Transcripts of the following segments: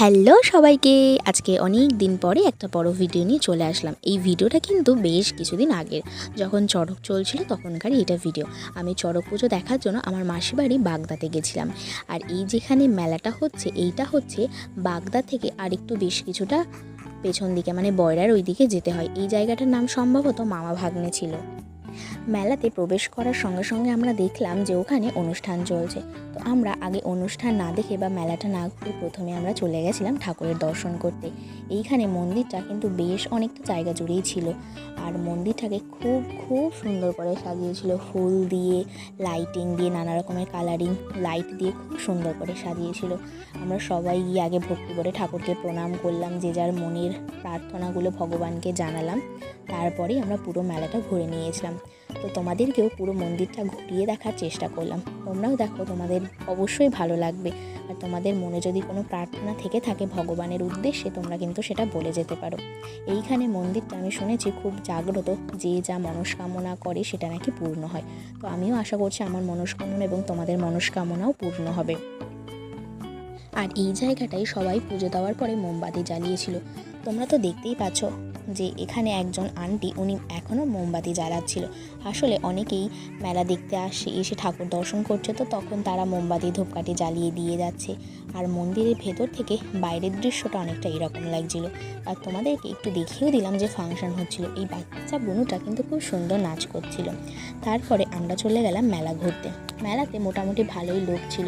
Hello সবাইকে। আজকে অনেক দিন পরে একটা বড় ভিডিও নিয়ে চলে আসলাম। এই ভিডিওটা কিন্তু বেশ কিছুদিন আগের। যখন চড়ক চলছিল তখনকার এটা ভিডিও আমি চড়ক পুজো দেখার জন্য আমার মাসি বাড়ি বাগদাতে গেছিলাম। আর এই যেখানে মেলাটা হচ্ছে, এইটা হচ্ছে বাগদা থেকে আরেকটু বেশ কিছুটা পেছন দিকে মানে বয়রার ওই দিকে যেতে হয়। এই জায়গাটার নাম সম্ভবত মামা ভাগ্নে ছিল। মেলাতে প্রবেশ করার সঙ্গে সঙ্গে আমরা দেখলাম যে ওখানে অনুষ্ঠান চলছে। তো আমরা আগে অনুষ্ঠান না দেখে বা মেলাটা না ঘুরে প্রথমে আমরা চলে গেছিলাম ঠাকুরের দর্শন করতে। এইখানে মন্দিরটা কিন্তু বেশ অনেকটা জায়গা জুড়েই ছিল। আর মন্দিরটাকে খুব খুব সুন্দর করে সাজিয়েছিল। ফুল দিয়ে, লাইটিং দিয়ে, নানা রকমের কালারিং, লাইট দিয়ে খুব সুন্দর করে সাজিয়েছিল। আমরা সবাই গিয়ে আগে ভক্তি করে ঠাকুরকে প্রণাম করলাম, যে যার মনের প্রার্থনাগুলো ভগবানকে জানালাম। তারপরেই আমরা পুরো মেলাটা ঘুরে নিয়েছিলাম। তো তোমাদেরকেও পুরো মন্দিরটা ঘুরিয়ে দেখার চেষ্টা করলাম। তোমরাও দেখো, তোমাদের অবশ্যই ভালো লাগবে। আর তোমাদের মনে যদি কোনো প্রার্থনা থেকে থাকে ভগবানের উদ্দেশ্যে, তোমরা কিন্তু সেটা বলে যেতে পারো। এইখানে মন্দিরটা আমি শুনেছি খুব জাগ্রত, যে যা মনস্কামনা করে সেটা নাকি পূর্ণ হয়। তো আমিও আশা করছি আমার মনস্কামনা এবং তোমাদের মনস্কামনাও পূর্ণ হবে। আর এই জায়গাটায় সবাই পুজো দেওয়ার পরে মোমবাতি জ্বালিয়েছিল। তোমরা তো দেখতেই পাচ্ছ যে এখানে একজন আন্টি, উনি এখনও মোমবাতি জ্বালাচ্ছিল। আসলে অনেকেই মেলা দেখতে আসে, এসে ঠাকুর দর্শন করছে তো তখন তারা মোমবাতি, ধূপকাঠি জ্বালিয়ে দিয়ে যাচ্ছে। আর মন্দিরের ভেতর থেকে বাইরের দৃশ্যটা অনেকটা এরকম লাগছিল। আর তোমাদেরকে একটু দেখিয়েও দিলাম যে ফাংশন হচ্ছিল। এই বাচ্চা বুনুটা কিন্তু খুব সুন্দর নাচ করছিল। তারপরে আমরা চলে গেলাম মেলা ঘুরতে। মেলাতে মোটামুটি ভালোই লোক ছিল।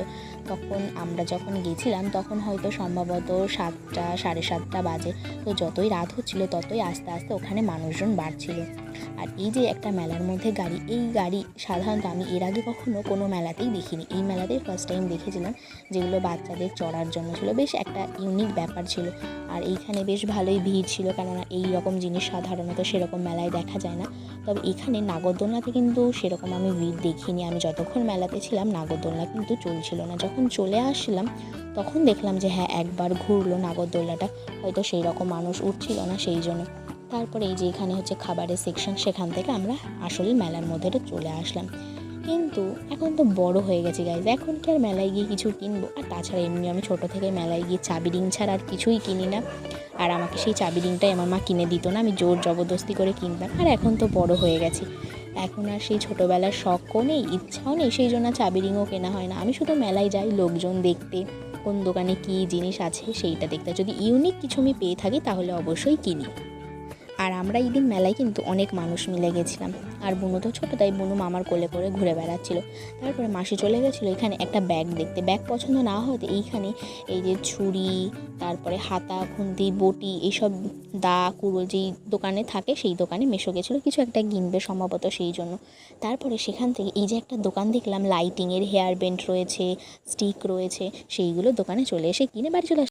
তখন আমরা যখন গেছিলাম, তখন হয়তো সম্ভবত সাতটা, সাড়ে সাতটা বাজে। তো যতই রাত হচ্ছিল, ততই আস্তে আস্তে ওখানে মানুষজন বাড়ছিল। আর এই যে একটা মেলার মধ্যে গাড়ি, এই গাড়ি সাধারণত আমি এর আগে কখনো কোনো মেলাতেই দেখিনি। এই মেলাতেই ফার্স্ট টাইম দেখেছিলাম যেগুলো বাচ্চাদের চড়ার জন্য ছিল। বেশ একটা ইউনিক ব্যাপার ছিল। আর এইখানে বেশ ভালোই ভিড় ছিল কেননা এই রকম জিনিস সাধারণত সেরকম মেলায় দেখা যায় না। তবে এখানে নাগরদোলনাতে কিন্তু সেরকম আমি ভিড় দেখিনি। আমি যতক্ষণ মেলাতে ছিলাম, নাগরদোলনা কিন্তু চলছিল না। যখন চলে আসলাম, তখন দেখলাম যে হ্যাঁ একবার ঘুরলো নাগরদোলনাটা। হয়তো সেই রকম মানুষ উঠছিল না সেই জন্য তারপরে এই যে এখানে হচ্ছে খাবারের সেকশন সেখান থেকে আমরা আসলে মেলার মধ্যে চলে আসলাম। কিন্তু এখন তো বড় হয়ে গেছে গাইজ এখন কি আর মেলায় গিয়ে কিছু কিনবো। আর তাছাড়া এমনি আমি ছোটো থেকে মেলায় গিয়ে চাবি রিং ছাড়া আর কিছুই কিনি না। আর আমাকে সেই চাবি রিংটাই আমার মা কিনে দিত না, আমি জোর জবরদস্তি করে কিনতাম। আর এখন তো বড় হয়ে গেছি। এখন আর সেই ছোটোবেলার শখও নেই, ইচ্ছাও নেই, সেই জন্য চাবি রিংও কেনা হয় না। আমি শুধু মেলায় যাই লোকজন দেখতে, কোন দোকানে কী জিনিস আছে সেইটা দেখতে। যদি ইউনিক কিছু আমি পেয়ে থাকি তাহলে অবশ্যই কিনি। আর আমরা এই দিন মেলায় কিন্তু অনেক মানুষ মিলে গেছিলাম। আর বুনু তো ছোটো, তাই বুনু মামার কোলে করে ঘুরে বেড়াচ্ছিল। তারপরে মাসি চলে গেছিল এখানে একটা ব্যাগ দেখতে। ব্যাগ পছন্দ না হতে এইখানে এই যে ছুরি, তারপরে হাতা, খুন্তি, বটি এইসব দা কুড়ো যেই দোকানে থাকে সেই দোকানে মেশো গেছিল। কিছু একটা কিনবে সম্ভবত সেই জন্য। তারপরে সেখান থেকে এই যে একটা দোকান দেখলাম লাইটিংয়ের হেয়ার ব্যান্ড রয়েছে স্টিক রয়েছে, সেইগুলো দোকানে চলে এসে কিনে বাড়ি চলে।